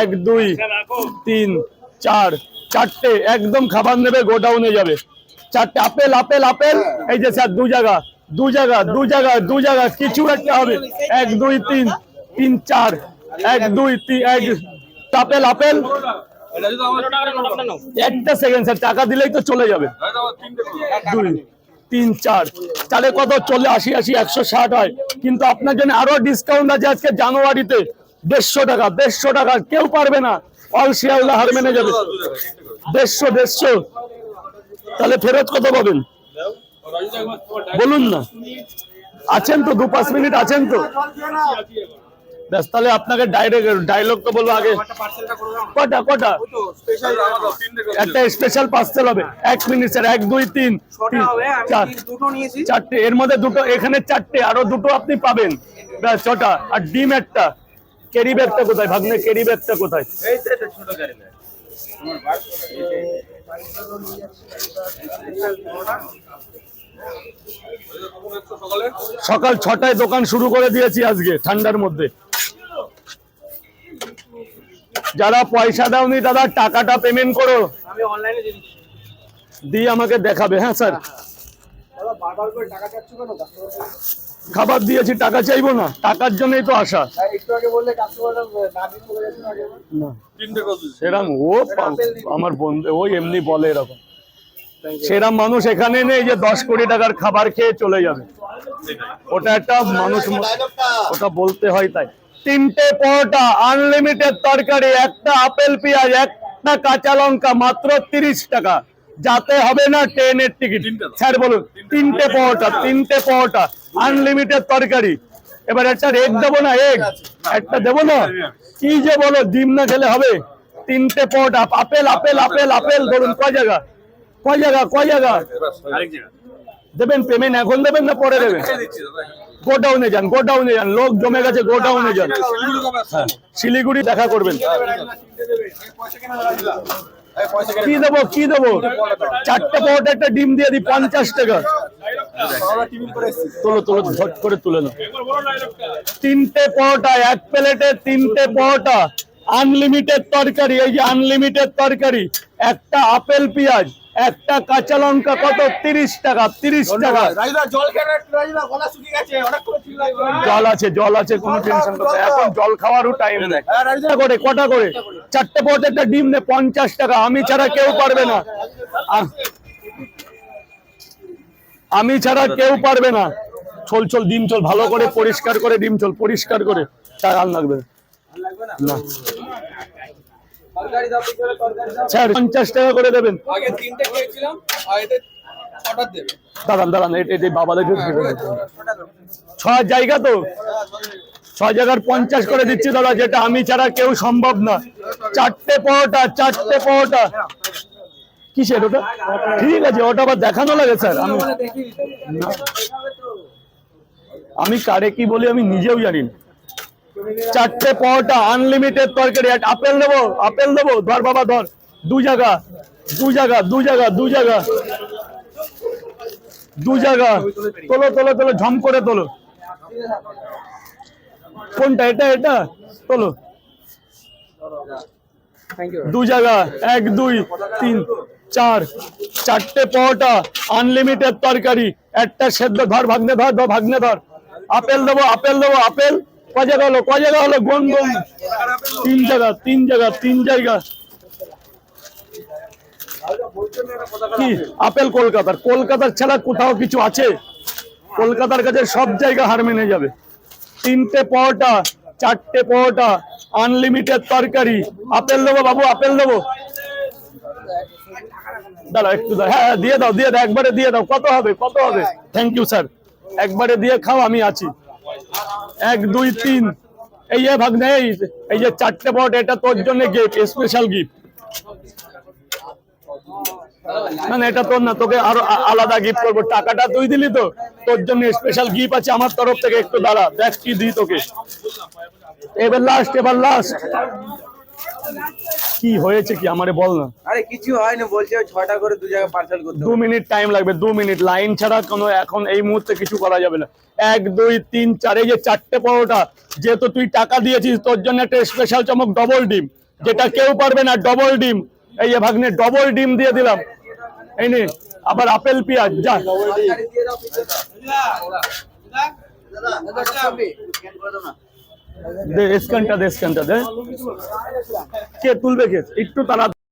এক, দুই, তিন, চার, চারটে একদম খাবার নেবে, গোডাউনে যাবে। চারটে আপেল আপেল আপেল। এই যে স্যার, দু জায়গা দু জায়গা দু জায়গা দু জায়গা, কিছু একটা হবে। এক, দুই, তিন তিন, চার, এক, দুই, তিন, এক, আপেল আপেল। একটা সেকেন্ড স্যার, টাকা দিলেই তো চলে যাবে। দুই, তিন, চার। চারে কত? চলে আশি আশি, একশো ষাট হয়। কিন্তু আপনার জন্য আরও ডিসকাউন্ট আছে আজকে জানুয়ারিতে। দেড়শো টাকা দেড়শো টাকা কেউ পারবে না। অল শিয়ালদা হার মেনে যাবে। দেড়শো দেড়শো। তাহলে ফেরত কত পাবেন? বলুন না। আছেন তো দু পাঁচ মিনিট আছেন তো। ব্যাস তাহলে আপনাকে ডাইরেক্ট ডায়লগ তো বলব আগে। কটা কটা? একটা স্পেশাল পার্সেল হবে। এক মিনিট স্যার এক দুই তিন। তিন, চার। চারটে। এর মধ্যে দুটো এখানে চারটে আরও দুটো আপনি পাবেন। ব্যাস ছটা। আর ডিম একটা। ক্যারি ব্যাগটা কোথায়? ভাগ্নে ক্যারি ব্যাগটা কোথায়? সকাল ছটায় দোকান শুরু করে দিয়েছি আজকে ঠান্ডার মধ্যে। যারা পয়সা দাওনি দাদা টাকাটা পেমেন্ট করো। দিয়ে আমাকে দেখাবে হ্যাঁ স্যার? বারবার করে টাকা চাচ্ছ কেন? খাবার দিয়েছি টাকা চাইব না। টাকার জন্যই তো আগে না সেরাম ও আমার বন্ধু ওই এমনি বলে এরকম। সেরাম মানুষ এখানে নেই যে দশ কোটি টাকার খাবার খেয়ে চলে যাবে। ওটা একটা মানুষ ওটা বলতে হয় তাই। তিনটে পরোটা আনলিমিটেড তরকারি একটা আপেল পেঁয়াজ একটা কাঁচা লঙ্কা মাত্র তিরিশ টাকা। যাতে হবে না ট্রেনের টিকিট। স্যার বলুন তিনটে পরোটা তিনটে পরোটা। আনলিমিটেড তরকারি। এবার একটা এগ দেবো না এগ একটা দেবো না? কি যে বলো, ডিম না খেলে হবে? তিনটে paratha apple apple apple apple, ধরুন কয় জায়গা? কয় জায়গা কয় জায়গা? দেবেন পেমেন্ট এখন দেবেন না পরে দেবেন? গোডাউনে যান গোডাউনে যান, লোক জমে গেছে গোডাউনে যান। শিলিগুড়ি দেখা করবেন। কি দেবো কি দেবো? চারটে পরোটা একটা ডিম দিয়ে দিই, পঞ্চাশ টাকা। তোলো তোলো ঝট করে তুলে নাও। তিনটে পরোটা এক প্লেটে তিনটে পরোটা আনলিমিটেড তরকারি এই যে আনলিমিটেড তরকারি একটা আপেল পেঁয়াজ একটা কাঁচা লঙ্কা কত? তিরিশ টাকা তিরিশ টাকা। জল আছে জল আছে কোনো টেনশন করতে এখন জল খাওয়ারও টাইম নেই কটা করে? কটা করে? চারটে পরোটা একটা ডিম নে পঞ্চাশ টাকা। আমি ছাড়া কেউ পারবে না। আমি ছাড়া কেউ পারবে না। চল চল ডিম চল ভালো করে পরিষ্কার করে ডিম চল পরিষ্কার করে। তার আর লাগবে না। স্যার পঞ্চাশ টাকা করে দেবেন। দাঁড়ান দাঁড়ান এটা ছয় জায়গা তো? ছয় জায়গার পঞ্চাশ করে দিচ্ছি দাদা যেটা আমি ছাড়া কেউ সম্ভব না। চারটে পরোটা চারটে পরোটা। কিসের ওটা? ঠিক আছে, ওটা আবার দেখানো লাগে, স্যার। আমি। আমি কারে কি বলি আমি নিজেও জানি চারটে পরোটা আনলিমিটেড তরকারি। আপেল দেবো আপেল দেবো? ধর বাবা, ধর। দু জায়গা দু জায়গা দু জায়গা দু জায়গা। দু জায়গা। তোলো তোলো তোলো, ঝম করে তোলো। কোনটা, এটা এটা? তোলো। দু জায়গা, এক, দুই, তিন। চার, চারটে পরোটা আনলিমিটেড তরকারি, একটা সেদ্ধ ধর, ভাগ্নে ধর ধর, ভাগ্নে ধর। আপেল দেবো আপেল দেবো, আপেল। ক জায়গা হলো ক জায়গা হলো গোন গোন তিন জায়গা তিন জায়গা তিন জায়গা। কি? আপেল কলকাতার। কলকাতার ছাড়া কোথাও কিছু আছে? কলকাতার কাছে সব জায়গা হার মেনে যাবে। তিনটে পরোটা, চারটে পরোটা আনলিমিটেড তরকারি। আপেল দেবো, বাবু, আপেল দেবো। দাঁড়া একটু হ্যাঁ হ্যাঁ, দিয়ে দাও দিয়ে দাও একবারে দিয়ে দাও। কত হবে কত হবে? থ্যাংক ইউ স্যার একবারে দিয়ে খাও আমি আছি। এক দুই তিন। এই যে ভাগ্নে এই এই যে চারটে পরোটা এটা তোর জন্য গিফট স্পেশাল গিফট না না এটা তোর না তোকে আরও আলাদা গিফট করব। টাকাটা তুই দিলি তো তোর জন্য স্পেশাল গিফট আছে আমার তরফ থেকে একটু দাঁড়া দেখ কি দিই তোকে। এবার লাস্ট এবার লাস্ট কি হয়েছে কি আমারে বল না আরে কিছু হয়নি বলছে ছটা করে দু জায়গায় পার্সেল করতে দু মিনিট টাইম লাগবে দু মিনিট লাইন ছাড়া কোনো এখন এই মুহূর্তে কিছু করা যাবে না এক দুই তিন চার এই যে চারটে পরোটা যেহেতু তুই টাকা দিয়েছিস তোর জন্য একটা স্পেশাল চমক ডবল ডিম যেটা কেউ পারবে না ডবল ডিম এই যে ভাগ্নে ডবল ডিম দিয়ে দিলাম এই নে আবার আপেল পেঁয়াজ যা দে স্ক্যানটা দে স্ক্যানটা দে। কে তুলবে কে? একটু তারা